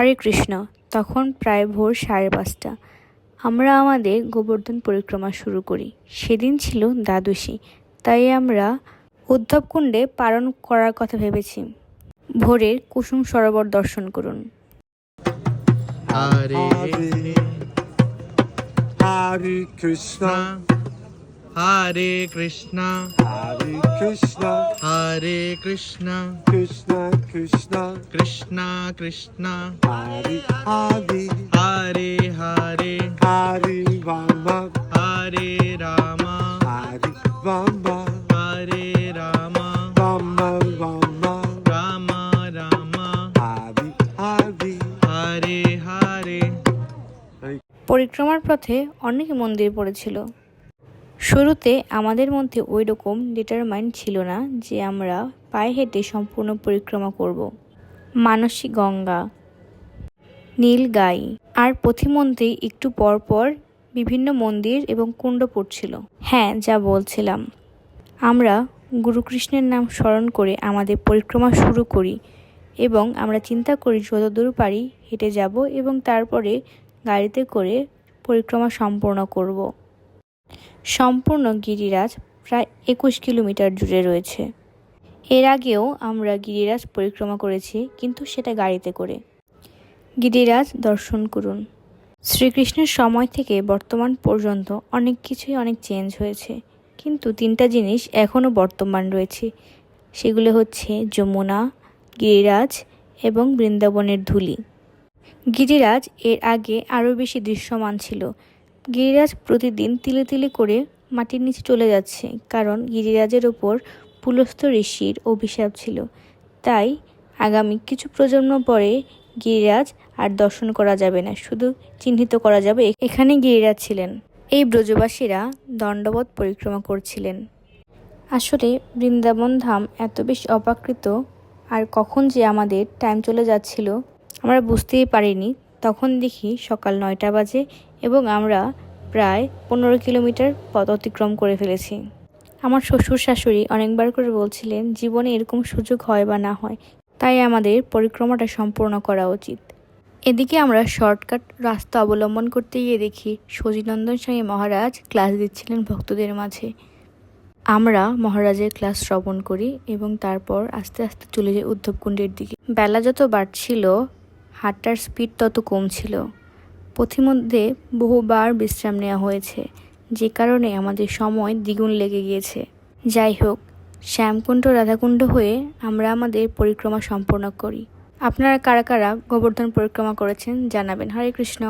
হরে কৃষ্ণ তখন প্রায় ভোর সাড়ে পাঁচটা। আমরা আমাদের গোবর্ধন পরিক্রমা শুরু করি। সেদিন ছিল দ্বাদশী তাই আমরা উদ্ধবকুণ্ডে পালন করার কথা ভেবেছি। ভোরের কুসুম সরোবর দর্শন করুন। Hare Hare Krishna, Hare Krishna, Hare Krishna, Krishna Krishna, Krishna Krishna, Hare Hare, Hare Hare, Hare Rama, Hare Rama, Hare Rama, Hare Rama, Rama Rama, Rama Rama, Hare Hare, Hare Hare. পরিক্রমার পথে অনেক মন্দির পড়েছিল শুরুতে আমাদের মধ্যে ওই রকম determined ছিল না যে আমরা পায়ে হেঁটে সম্পূর্ণ পরিক্রমা করব। মানসী গঙ্গা নীলগাই আর প্রতিমন্ত্রী একটু পর পর বিভিন্ন মন্দির এবং কুণ্ড পড়ছিল হ্যাঁ যা বলছিলাম। আমরা গুরুকৃষ্ণের নাম স্মরণ করে আমাদের পরিক্রমা শুরু করি এবং আমরা চিন্তা করি যতদূর পারি হেঁটে যাব এবং তারপরে গাড়িতে করে পরিক্রমা সম্পূর্ণ করব। সম্পূর্ণ গিরিরাজ প্রায় একুশ কিলোমিটার জুড়ে রয়েছে। এর আগেও আমরা গিরিরাজ পরিক্রমা করেছি, কিন্তু সেটা গাড়িতে করে। গিরিরাজ, দর্শন করুন। শ্রীকৃষ্ণের সময় থেকে বর্তমান পর্যন্ত অনেক কিছুই অনেক চেঞ্জ হয়েছে। কিন্তু তিনটা জিনিস এখনও বর্তমান রয়েছে। সেগুলো হচ্ছে যমুনা, গিরিরাজ এবং বৃন্দাবনের ধুলি। গিরিরাজ এর আগে আরও বেশি দৃশ্যমান ছিল। গিরিরাজ প্রতিদিন তিলে তিলে করে মাটির নিচে চলে যাচ্ছে, কারণ গিরিরাজের ওপর পুলস্থ ঋষির অভিশাপ ছিল। তাই আগামী কিছু প্রজন্ম পরে গিরিরাজ আর দর্শন করা যাবে না, শুধু চিহ্নিত করা যাবে এখানে গিরিরাজ ছিলেন। এই ব্রজবাসীরা দণ্ডবত পরিক্রমা করছিলেন। আসলে বৃন্দাবন ধাম এত বেশি অপাকৃত, আর কখন যে আমাদের টাইম চলে যাচ্ছিল, আমরা বুঝতেই পারিনি। তখন দেখি সকাল নয়টা বাজে এবং আমরা প্রায় পনেরো কিলোমিটার পথ অতিক্রম করে ফেলেছি। আমার শ্বশুর শাশুড়ি অনেকবার করে বলছিলেন, জীবনে এরকম সুযোগ হয় বা না হয়, তাই আমাদের পরিক্রমাটা সম্পূর্ণ করা উচিত। এদিকে আমরা শর্টকাট রাস্তা অবলম্বন করতে গিয়ে দেখি সজিনন্দন স্বামী মহারাজ ক্লাস দিচ্ছিলেন ভক্তদের মাঝে। আমরা মহারাজের ক্লাস শ্রবণ করি এবং তারপর আস্তে আস্তে চলে যাই উদ্ধবকুণ্ডের দিকে। বেলা যত বাড়ছিল হাঁটার স্পিড তত কমছিল পথিমধ্যে বহুবার বিশ্রাম নেওয়া হয়েছে, যে কারণে আমাদের সময় দ্বিগুণ লেগে গিয়েছে। যাই হোক, শ্যামকুণ্ড, রাধাকুণ্ড হয়ে আমরা আমাদের পরিক্রমা সম্পূর্ণ করি। আপনারা কারা কারা গোবর্ধন পরিক্রমা করেছেন জানাবেন। হরে কৃষ্ণ।